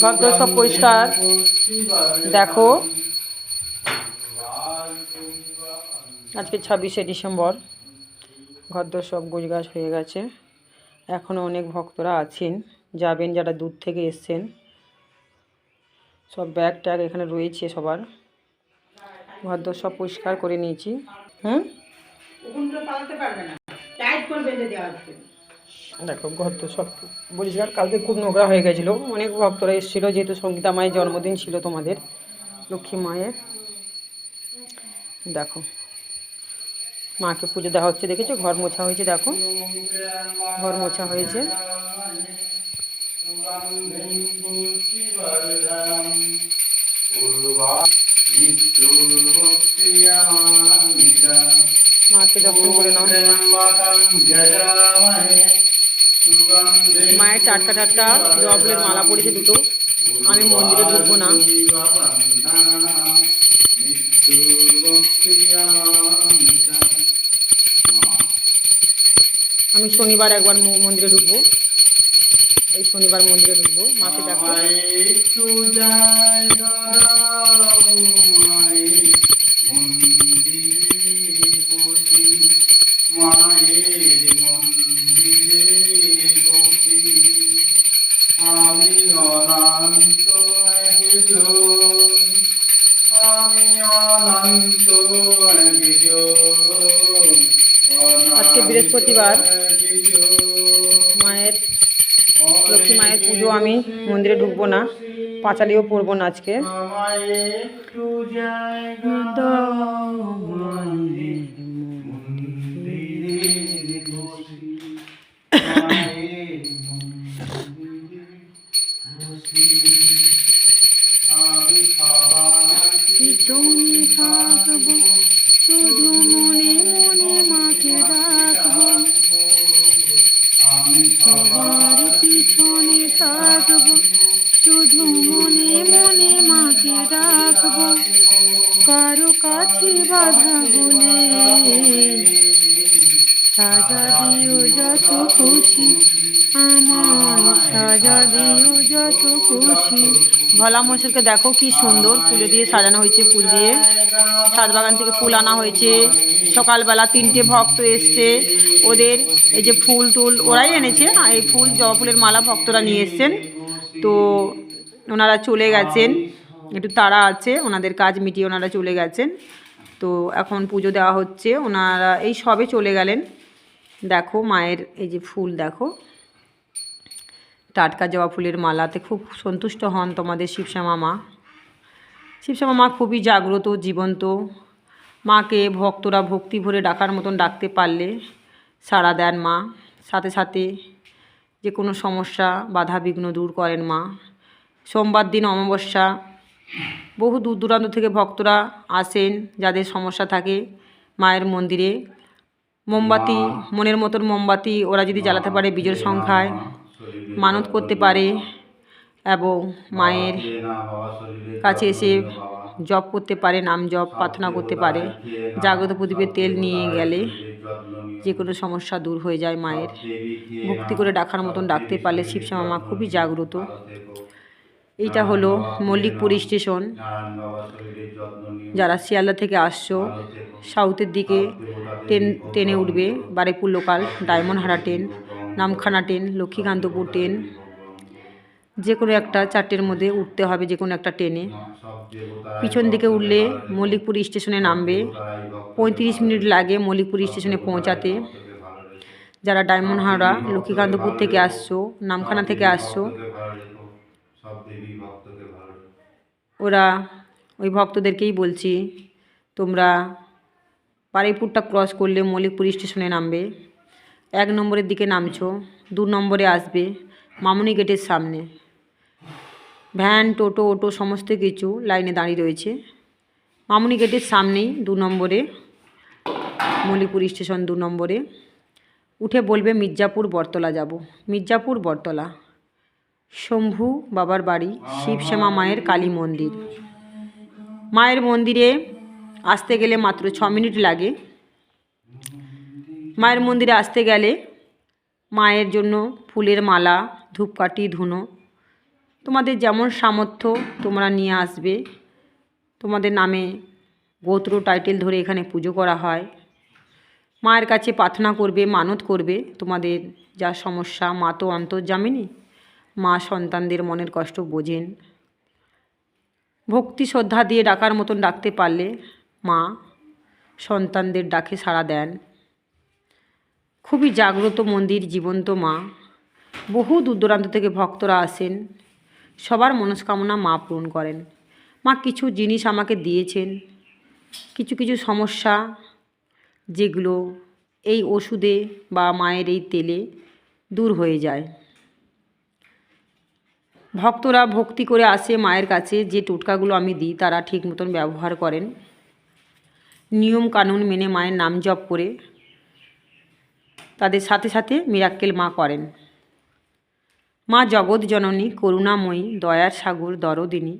ঘরদোর সব পরিষ্কার। দেখো। আজকে ছাব্বিশে ডিসেম্বর। ঘরদোর সব গোছগাছ হয়ে গেছে। এখনও অনেক ভক্তরা আছেন, যাবেন, যারা দূর থেকে এসছেন। সব ব্যাগ ট্যাগ এখানে রয়েছে সবার। ঘরদোর সব পরিষ্কার করে নিয়েছি। হুম? দেখো ঘর তো সব পরিষ্কার কালকে খুব নোংরা হয়ে গেছিল। অনেক ভক্তরা এসেছিল যেহেতু সঙ্গীতা মায়ের জন্মদিন ছিল তোমাদের লক্ষ্মী মায়ের। দেখো মাকে পুজো দেওয়া হচ্ছে দেখেছ? ঘর মোছা হয়েছে দেখো। ঘর মোছা হয়েছে। মৃত্যুর্মুক্তিরামাদিতা মাকে দর্শন করে নাও। মায়ের টাটকা টাটকা জবলের মালা পড়েছে দুটো। আমি মন্দিরে ঢুকবো না। আমি শনিবার একবার মন্দিরে ঢুকবো। এই শনিবার মন্দিরে ঢুকবো। মাকে দেখো। মায়ের মন্দিরে আমি অনন্ত আমি অনন্ত আজকে বৃহস্পতিবার। মায়ের, লক্ষ্মী মায়ের পুজো আমি মন্দিরে ঢুকবো না, পাঁচালিও পড়ব না আজকে পিছনে থাকব শুধু মনে মাকে ডাকবো সবার পিছনে থাকব, শুধু মনে মাকে ডাকবো কারও কাছে বাধা সাজা দিও যত খুশি, আমার সাজা দিও যত খুশি। ভোলা মশাইকে দেখো কি সুন্দর ফুলে দিয়ে সাজানো হয়েছে ফুল দিয়ে। ছাদ বাগান থেকে ফুল আনা হয়েছে। সকালবেলা তিনটে ভক্ত এসছে। ওদের এই যে ফুল টুল, ওরাই এনেছে এই ফুল, জবা ফুলের মালা ভক্তরা নিয়ে এসছেন। তো ওনারা চলে গেছেন। একটু তারা আছে, ওনাদের কাজ মিটিয়ে ওনারা চলে গেছেন। তো এখন পুজো দেওয়া হচ্ছে। ওনারা এই সবে চলে গেলেন। দেখো মায়ের এই যে ফুল, দেখো। টাটকা জবা ফুলের মালাতে খুব সন্তুষ্ট হন তোমাদের শিবশ্যামা মা। শিবশ্যামা মা খুবই জাগ্রত, জীবন্ত। মাকে ভক্তরা ভক্তি ভরে ডাকার মতন ডাকতে পারলে সাড়া দেন মা। সাথে সাথে যে কোনো সমস্যা, বাধা বিঘ্ন দূর করেন মা। সোমবার দিন অমাবস্যা, বহু দূর দূরান্ত থেকে ভক্তরা আসেন, যাদের সমস্যা থাকে মায়ের মন্দিরে। মোমবাতি মনের মতন মোমবাতি ওরা যদি জ্বালাতে পারে বিজোর সংখ্যায় মানত করতে পারে এবং মায়ের কাছে এসে জপ করতে পারে নাম জপ প্রার্থনা করতে পারে। জাগ্রত প্রদীপের তেল নিয়ে গেলে যে কোনো সমস্যা দূর হয়ে যায় মায়ের। ভক্তি করে ডাকার মতন ডাকতে পারলে শিবশ্যামা মা খুবই জাগ্রত। এইটা হলো মল্লিকপুর স্টেশন। যারা শিয়ালদা থেকে আসছো সাউথের দিকে ট্রেন ট্রেনে উঠবে Baruipur local Diamond Harbour train Namkhana train Lakshmikantapur train. যে কোনো একটা চারটের মধ্যে উঠতে হবে যে কোনো একটা ট্রেনে। পিছন দিকে উঠলে মল্লিকপুর স্টেশনে নামবে। পঁয়ত্রিশ মিনিট লাগে মল্লিকপুর স্টেশনে পৌঁছাতে। যারা ডায়মন্ড হাওড়া লক্ষ্মীকান্তপুর থেকে আসছো নামখানা থেকে আসছো ওরা ওই ভক্তদেরকেই বলছি, তোমরা বারুইপুরটা ক্রস করলে মল্লিকপুর স্টেশনে নামবে, এক নম্বরের দিকে নামছো, দু নম্বরে আসবে মামুনি গেটের সামনে। ভ্যান, টোটো, অটো, সমস্ত কিছু লাইনে দাঁড়িয়ে রয়েছে। মামুনি গেটের সামনেই দু নম্বরে, মল্লিকপুর স্টেশন দু নম্বরে। উঠে বলবে মির্জাপুর বটতলা যাব, মির্জাপুর বটতলা। শম্ভু বাবার বাড়ি শিবশ্যামা মায়ের কালী মন্দির। মায়ের মন্দিরে আসতে গেলে মাত্র ছ মিনিট লাগে। মায়ের মন্দিরে আসতে গেলে মায়ের জন্য ফুলের মালা, ধূপকাঠি, ধুনো। তোমাদের যেমন সামর্থ্য তোমরা নিয়ে আসবে। তোমাদের নামে গোত্র টাইটেল ধরে এখানে পুজো করা হয়। মায়ের কাছে প্রার্থনা করবে, মানত করবে তোমাদের যা সমস্যা মা তো অন্তর্জামিনী। মা সন্তানদের মনের কষ্ট বোঝেন। ভক্তি শ্রদ্ধা দিয়ে ডাকার মতন ডাকতে পারলে মা সন্তানদের ডাকে সাড়া দেন। খুবই জাগ্রত মন্দির, জীবন্ত মা। বহু দূর দূরান্ত থেকে ভক্তরা আসেন। সবার মনস্কামনা মা পূরণ করেন। মা কিছু জিনিস আমাকে দিয়েছেন। কিছু কিছু সমস্যা যেগুলো এই ওষুধে বা মায়ের এই তেলে দূর হয়ে যায়। ভক্তরা ভক্তি করে আসে মায়ের কাছে, যে টোটকাগুলো আমি দিই তারা ঠিক মতন ব্যবহার করেন। নিয়ম কানুন মেনে মায়ের নাম জপ করে তাদের সাথে সাথে মিরাক্কেল মা করেন। মা জগৎ জননী, করুণাময়ী, দয়ার সাগর, দরদিনী।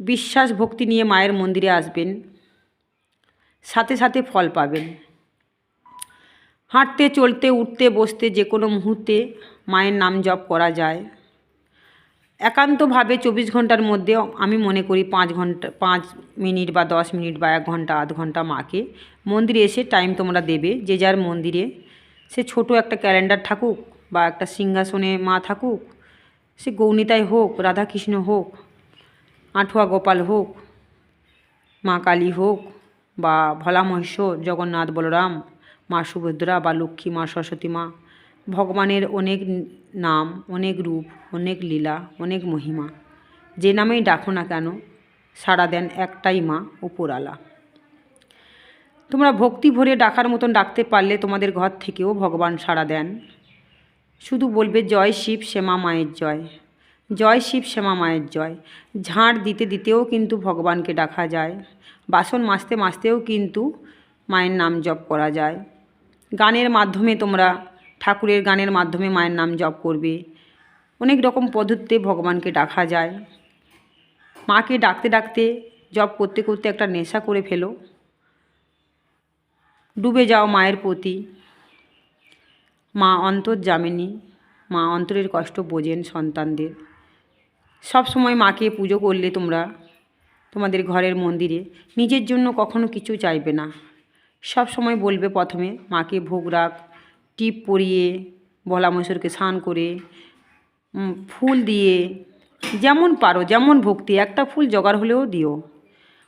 বিশ্বাস ভক্তি নিয়ে মায়ের মন্দিরে আসবেন, সাথে সাথে ফল পাবেন। হাঁটতে, চলতে, উঠতে, বসতে যে কোনো মুহূর্তে মায়ের নাম জপ করা যায়। একান্তভাবে চব্বিশ ঘণ্টার মধ্যে আমি মনে করি পাঁচ ঘণ্টা, পাঁচ মিনিট বা দশ মিনিট বা এক ঘণ্টা, আধ ঘণ্টা মাকে। মন্দিরে এসে টাইম তোমরা দেবে, যে যার মন্দিরে সে ছোট একটা ক্যালেন্ডার থাকুক বা একটা সিংহাসনে মা থাকুক, সে গৌনিতায় হোক, রাধাকৃষ্ণ হোক, আঁঠুয়া গোপাল হোক, মা কালী হোক বা ভোলা মহেশ্বর, জগন্নাথ বলরাম, মা সুভদ্রা বা লক্ষ্মী, মা সরস্বতী মা ভগবানের অনেক নাম, অনেক রূপ, অনেক লীলা, অনেক মহিমা। যে নামেই ডাকো না কেন, সাড়া দেন একটাই মা, উপরালা। তোমরা ভক্তি ভরে ডাকার মতন ডাকতে পারলে তোমাদের ঘর থেকেও ভগবান সাড়া দেন। শুধু বলবে, জয় শিব শ্যামা মায়ের জয়। জয় শিব শ্যামা মায়ের জয়। ঝাড় দিতে দিতেও কিন্তু ভগবানকে ডাকা যায়। বাসন মাজতে মাজতেও কিন্তু মায়ের নাম জপ করা যায়। গানের মাধ্যমে তোমরা ঠাকুরের গানের মাধ্যমে মায়ের নাম জপ করবে। অনেক রকম পদ্ধতিতে ভগবানকে ডাকা যায়। মাকে ডাকতে ডাকতে, জপ করতে করতে একটা নেশা করে ফেলো। ডুবে যাও মায়ের প্রতি। মা অন্তর্জামিনী মা অন্তরের কষ্ট বোঝেন সন্তানদের। সব সময় মাকে পুজো করলে তোমরা তোমাদের ঘরের মন্দিরে। নিজের জন্য কখনো কিছু চাইবে না। সব সময় বলবে প্রথমে, মাকে ভোগ রাখ টিপ পরিয়ে ভোলা মহেশ্বরকে স্নান করে ফুল দিয়ে যেমন পারো যেমন ভক্তি একটা ফুল জোগাড় হলেও দিও।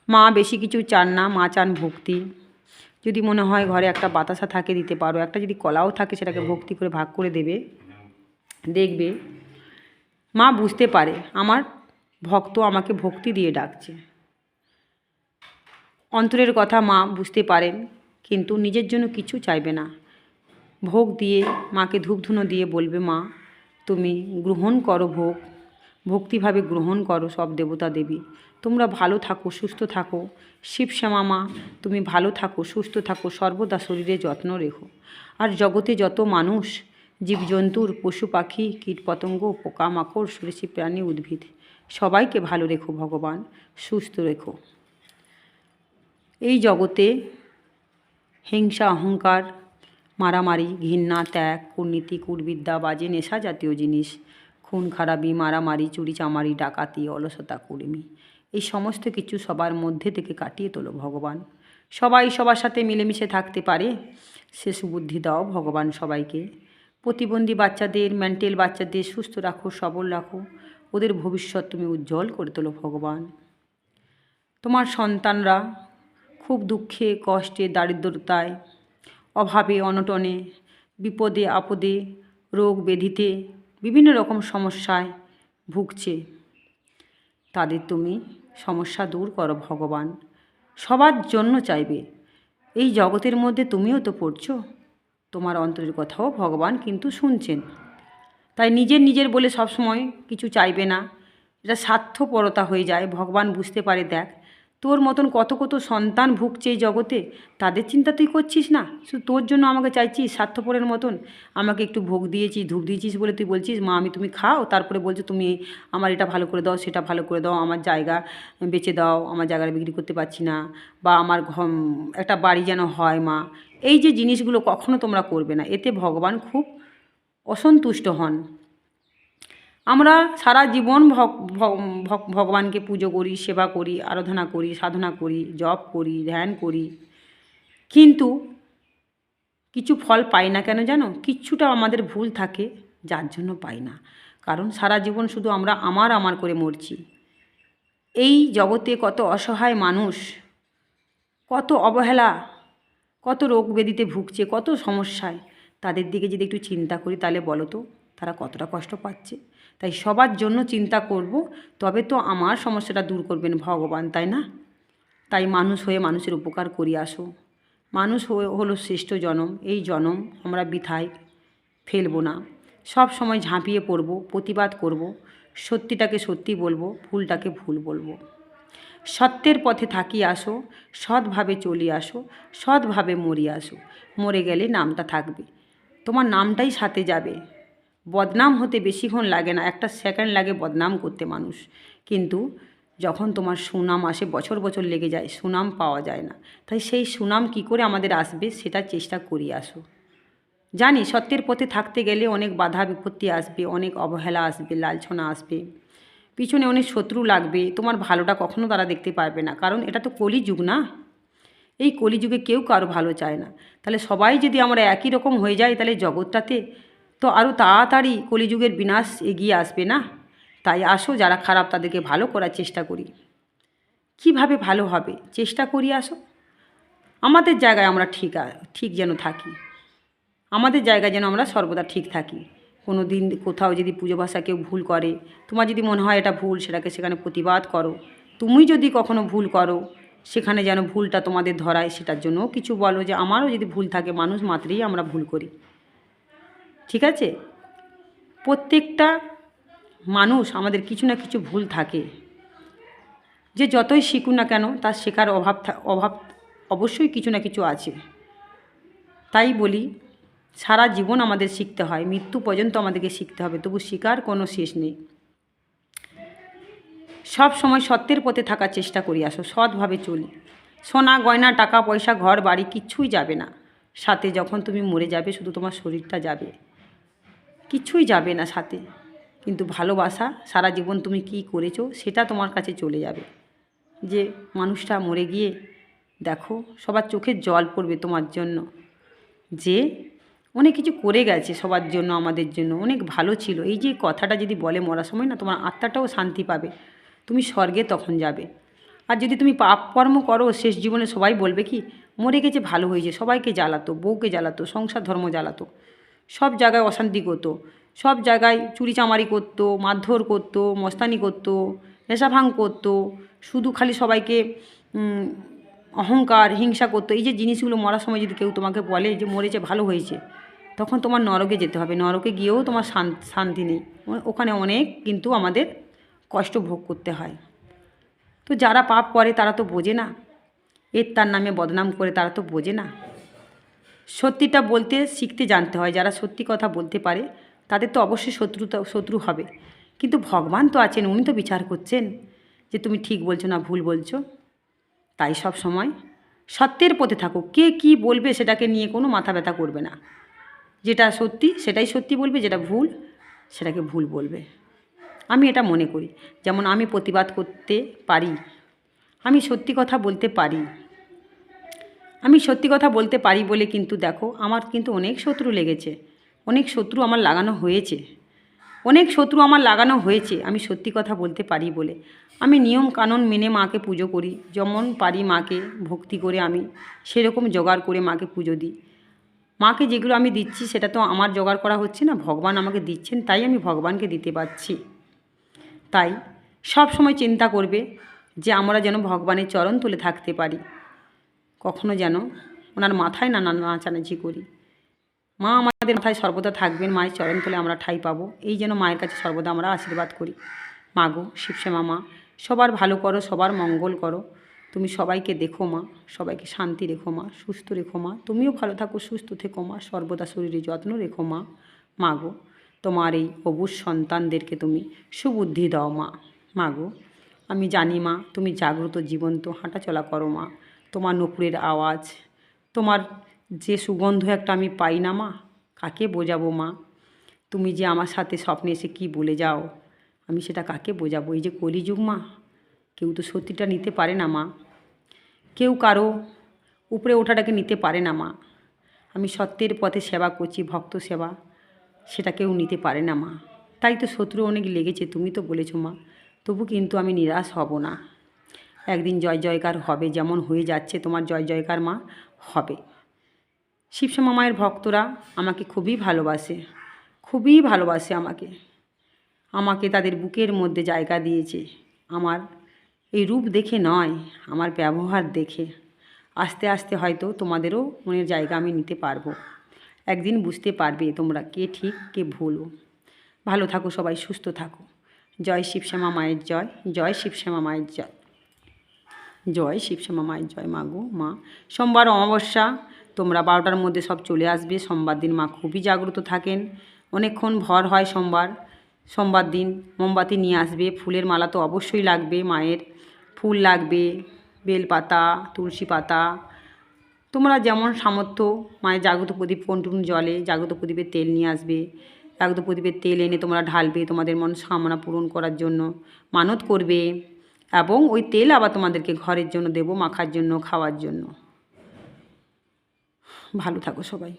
মা বেশি কিছু চান না মা চান ভক্তি। যদি মনে হয় ঘরে একটা বাতাসা থাকে দিতে পারো একটা যদি কলাও থাকে সেটাকে ভক্তি করে ভাগ করে দেবে। দেখবে মা বুঝতে পারে আমার ভক্ত আমাকে ভক্তি দিয়ে ডাকছে। অন্তরের কথা মা বুঝতে পারেন কিন্তু নিজের জন্য কিছু চাইবে না। ভোগ দিয়ে, মাকে ধূপধুনো দিয়ে বলবে, মা, তুমি গ্রহণ করো ভোগ। ভক্তিভাবে গ্রহণ করো সব দেবতা দেবী। তোমরা ভালো থাকো, সুস্থ থাকো। শিব শ্যামা মা, তুমি ভালো থাকো, সুস্থ থাকো, সর্বদা শরীরে যত্ন রেখো। আর জগতে যত মানুষ, জীবজন্তুর, পশু পাখি কীটপতঙ্গ পোকামাকড় সুরেশি প্রাণী, উদ্ভিদ, সবাইকে ভালো রেখো ভগবান, সুস্থ রেখো। এই জগতে হিংসা, অহংকার মারামারি, ঘৃণা, ত্যাগ, কূটনীতি, কূটবিদ্যা, বাজে নেশা জাতীয় জিনিস, খুন, খারাপি, মারামারি, চুরি, চামারি, ডাকাতি, অলসতা কুড়েমি এই সমস্ত কিছু সবার মধ্যে থেকে কাটিয়ে তোলো ভগবান। সবাই সবার সাথে মিলেমিশে থাকতে পারে, সে সুবুদ্ধি দাও ভগবান সবাইকে। প্রতিবন্ধী বাচ্চাদের, মেন্টাল বাচ্চাদের সুস্থ রাখো, সবল রাখো। ওদের ভবিষ্যৎ তুমি উজ্জ্বল করে তোলো ভগবান। তোমার সন্তানরা খুব দুঃখে, কষ্টে, দারিদ্রতায় অভাবে, অনটনে, বিপদে, আপদে, রোগ ব্যাধিতে বিভিন্ন রকম সমস্যায় ভুগছে। তাদের তুমি সমস্যা দূর করো ভগবান। সবার জন্য চাইবে। এই জগতের মধ্যে তুমিও তো পড়ছো। তোমার অন্তরের কথাও ভগবান কিন্তু শুনছেন। তাই নিজের নিজের বলে সবসময় কিছু চাইবে না। এটা স্বার্থপরতা হয়ে যায়। ভগবান বুঝতে পারে, দেখ। তোর মতন কত কত সন্তান ভুগছে এই জগতে, তাদের চিন্তা তুই করছিস না? শুধু তোর জন্য আমাকে চাইছিস, স্বার্থপরের মতন? আমাকে একটু ভোগ দিয়েছিস, ধূপ দিয়েছিস বলে তুই বলছিস, মা, আমি তুমি খাও, তারপরে বলছো তুমি আমার এটা ভালো করে দাও, সেটা ভালো করে দাও, আমার জায়গা বেচে দাও, আমার জায়গাটা বিক্রি করতে পারছি না, বা আমার একটা বাড়ি যেন হয় মা। এই যে জিনিসগুলো কখনো তোমরা করবে না, এতে ভগবান খুব অসন্তুষ্ট হন। আমরা সারা জীবন ভগ- ভগ- ভগ- ভগবানকে পুজো করি, সেবা করি, আরাধনা করি, সাধনা করি, জপ করি, ধ্যান করি। কিন্তু কিছু ফল পাই না কেন জানো? কিচ্ছুটা আমাদের ভুল থাকে, যার জন্য পাই না। কারণ সারা জীবন শুধু আমরা আমার আমার করে মরছি। এই জগতে কত অসহায় মানুষ, কত অবহেলা, কত রোগ ব্যাধিতে ভুগছে, কত সমস্যায়, তাদের দিকে যদি একটু চিন্তা করি তাহলে বলো তো, তারা কতটা কষ্ট পাচ্ছে? তাই সবার জন্য চিন্তা করব, তবে তো আমার সমস্যাটা দূর করবেন ভগবান, তাই না? তাই মানুষ হয়ে মানুষের উপকার করি আসো। মানুষ হয়ে হলো শ্রেষ্ঠ জনম, এই জনম আমরা বৃথায় ফেলব না। সব সময় ঝাঁপিয়ে পড়ব, প্রতিবাদ করব, সত্যিটাকে সত্যি বলব, ভুলটাকে ভুল বলব। সত্যের পথে থাকি আসো, সৎভাবে চলি আসো, সৎভাবে মরি আসো। মরে গেলে নামটা থাকবে। তোমার নামটাই সাথে যাবে। বদনাম হতে বেশিক্ষণ লাগে না, একটা সেকেন্ড লাগে বদনাম করতে মানুষ। কিন্তু যখন তোমার সুনাম আসে, বছর বছর লেগে যায়, সুনাম পাওয়া যায় না। তাই সেই সুনাম কি করে আমাদের আসবে, সেটা চেষ্টা করি আসো। জানি সত্যের পথে থাকতে গেলে অনেক বাধা বিপত্তি আসবে, অনেক অবহেলা আসবে, লালছনা আসবে। পিছনে অনেক শত্রু লাগবে, তোমার ভালোটা কখনো তারা দেখতে পারবে না। কারণ এটা তো কলিযুগ না? এই কলিযুগে কেউ কারও ভালো চায় না। তাহলে সবাই যদি আমরা একই রকম হয়ে যাই তাহলে জগৎটাতে তো আরও তাড়াতাড়ি কলিযুগের বিনাশ এগিয়ে আসবে না? তাই আসো, যারা খারাপ তাদেরকে ভালো করার চেষ্টা করি। কীভাবে ভালো হবে? চেষ্টা করি আসো। আমাদের জায়গায় আমরা ঠিক ঠিক যেন থাকি। আমাদের জায়গায় যেন আমরা সর্বদা ঠিক থাকি। কোনো দিন কোথাও যদি পুজো ভাষা কেউ ভুল করে, তোমার যদি মনে হয় এটা ভুল, সেটাকে সেখানে প্রতিবাদ করো। তুমি যদি কখনো ভুল করো, সেখানে যেন ভুলটা তোমাদের ধরায়, সেটার জন্যও কিছু বলো যে, আমারও যদি ভুল থাকে, মানুষ মাত্রেই আমরা ভুল করি। ঠিক আছে? প্রত্যেকটা মানুষ আমাদের কিছু না কিছু ভুল থাকে। যে যতই শিখুন না কেন, তার শেখার অভাব অভাব অবশ্যই কিছু না কিছু আছে। তাই বলি, সারা জীবন আমাদের শিখতে হয়, মৃত্যু পর্যন্ত আমাদেরকে শিখতে হবে, তবু শেখার কোনো শেষ নেই। সব সময় সত্যের পথে থাকার চেষ্টা করি, আসো, সৎভাবে চলি। সোনা, গয়না, টাকা, পয়সা, ঘর, বাড়ি কিচ্ছুই যাবে না। সাথে যখন তুমি মরে যাবে, শুধু তোমার শরীরটা যাবে। কিচ্ছুই যাবে না সাথে। কিন্তু ভালোবাসা, সারা জীবন তুমি কি করেছ সেটা তোমার কাছে চলে যাবে। যে মানুষটা মরে গিয়ে, দেখো, সবার চোখে জল পড়বে তোমার জন্য। যে অনেক কিছু করে গেছে সবার জন্য, আমাদের জন্য, অনেক ভালো ছিল। এই যে কথাটা যদি বলে মরার সময়, না, তোমার আত্মাটাও শান্তি পাবে। তুমি স্বর্গে তখন যাবে। আর যদি তুমি পাপ কর্ম করো, শেষ জীবনে সবাই বলবে কি, মরে গেছে, ভালো হয়েছে, সবাইকে জ্বালাতো, বউকে জ্বালাতো, সংসার ধর্ম জ্বালাতো। সব জায়গায় অশান্তি করতো। সব জায়গায় চুরি চামারি করতো, মারধর করতো, মস্তানি করতো নেশা ভাঙ করতো। শুধু খালি সবাইকে অহংকার, হিংসা করতো। এই যে জিনিসগুলো মরার সময় যদি কেউ তোমাকে বলে যে মরেছে, ভালো হয়েছে, তখন তোমার নরকে যেতে হবে। নরকে গিয়েও তোমার শান্তি নেই। ওখানে অনেক কিন্তু আমাদের কষ্ট ভোগ করতে হয়। তো যারা পাপ করে তারা তো বোঝে না। এর তার নামে বদনাম করে তারা তো বোঝে না। সত্যিটা বলতে শিখতে জানতে হয়, যারা সত্যি কথা বলতে পারে, তাদের তো অবশ্যই শত্রুতা, শত্রু হবে। কিন্তু ভগবান তো আছেন, উনি তো বিচার করছেন যে তুমি ঠিক বলছো না ভুল বলছো। তাই সব সময় সত্যের পথে থাকো কে কি বলবে সেটাকে নিয়ে কোনো মাথা ব্যথা করবে না। যেটা সত্যি, সেটাই সত্যি বলবে, যেটা ভুল, সেটাকে ভুল বলবে। আমি এটা মনে করি। যেমন আমি প্রতিবাদ করতে পারি, আমি সত্যি কথা বলতে পারি আমি সত্যি কথা বলতে পারি বলে কিন্তু দেখো, আমার কিন্তু অনেক শত্রু লেগেছে। অনেক শত্রু আমার লাগানো হয়েছে। অনেক শত্রু আমার লাগানো হয়েছে, আমি সত্যি কথা বলতে পারি বলে। আমি নিয়ম কানুন মেনে মাকে পুজো করি, যেমন পারি মাকে ভক্তি করে আমি সেরকম জোগাড় করে মাকে পুজো দিই। মাকে যেগুলো আমি দিচ্ছি, সেটা তো আমার জোগাড় করা হচ্ছে না, ভগবান আমাকে দিচ্ছেন, তাই আমি ভগবানকে দিতে পারছি। তাই সব সময় চিন্তা করবে যে আমরা যেন ভগবানের চরণ তুলে থাকতে পারি। কখনো যেন ওনার মাথায় না নাচানাচি করি। মা আমাদের মাথায় সর্বদা থাকবেন, মায়ের চরণ তুলে আমরা ঠাই পাবো। এই যেন মায়ের কাছে সর্বদা আমরা আশীর্বাদ করি। মাগো শিবশ্যামা মা সবার ভালো করো, সবার মঙ্গল করো। তুমি সবাইকে দেখো মা, সবাইকে শান্তি রেখো মা, সুস্থ রেখো মা। তুমিও ভালো থাকো, সুস্থ থেকো মা, সর্বদা শরীরে যত্ন রেখো মা। মা গো, তোমার এই অবুজ সন্তানদেরকে তুমি সুবুদ্ধি দাও মা। মা গো, আমি জানি মা, তুমি জাগ্রত, জীবন্ত, হাঁটাচলা করো মা। তোমার নপুরের আওয়াজ, তোমার যে সুগন্ধ একটা আমি পাই না মা, কাকে বোঝাবো মা? তুমি যে আমার সাথে স্বপ্নে এসে কি বলে যাও? আমি সেটা কাকে বোঝাবো? এই যে কলিযুগ মা, কেউ তো সত্যিটা নিতে পারে না মা। কেউ কারও উপরে ওঠাটাকে নিতে পারে না মা। আমি সত্যের পথে সেবা করছি, ভক্ত সেবা, সেটা কেউ নিতে পারে না মা। তাই তো শত্রু অনেক লেগেছে, তুমি তো বলেছ মা। তবু কিন্তু আমি নিরাশ হব না। একদিন জয় জয়কার হবে, যেমন হয়ে যাচ্ছে তোমার জয় জয়কার মা, হবে। শিবশ্যামা মায়ের ভক্তরা আমাকে খুবই ভালোবাসে খুবই ভালোবাসে আমাকে। আমাকে তাদের বুকের মধ্যে জায়গা দিয়েছে। আমার এই রূপ দেখে নয়, আমার ব্যবহার দেখে। আস্তে আস্তে হয়তো তোমাদেরও মনের জায়গা আমি নিতে পারব। একদিন বুঝতে পারবে তোমরা কে ঠিক, কে ভুল। ভালো থাকো সবাই, সুস্থ থাকো। জয় শিবশ্যামা মায়ের জয় জয় শিবশ্যামা মায়ের জয়। জয় শিবশ্যামা মায়ের জয় মা গো মা। সোমবার অমাবস্যা, তোমরা বারোটার মধ্যে সব চলে আসবে। সোমবার দিন মা খুবই জাগ্রত থাকেন। অনেকক্ষণ ভর হয় সোমবার। সোমবার দিন মোমবাতি নিয়ে আসবে। ফুলের মালা তো অবশ্যই লাগবে, মায়ের। ফুল লাগবে, বেলপাতা, তুলসী পাতা। তোমরা যেমন সামর্থ্য, মায়ের জাগ্রত প্রদীপ কন্টুন জলে জাগ্রত প্রদীপের তেল নিয়ে আসবে। জাগ্রত প্রদীপের তেল এনে তোমরা ঢালবে তোমাদের মন মনস্কামনা পূরণ করার জন্য। মানত করবে। এবং ওই তেল আবার তোমাদেরকে ঘরের জন্য দেব, মাখার জন্য, খাওয়ার জন্য। ভালো থাকো সবাই।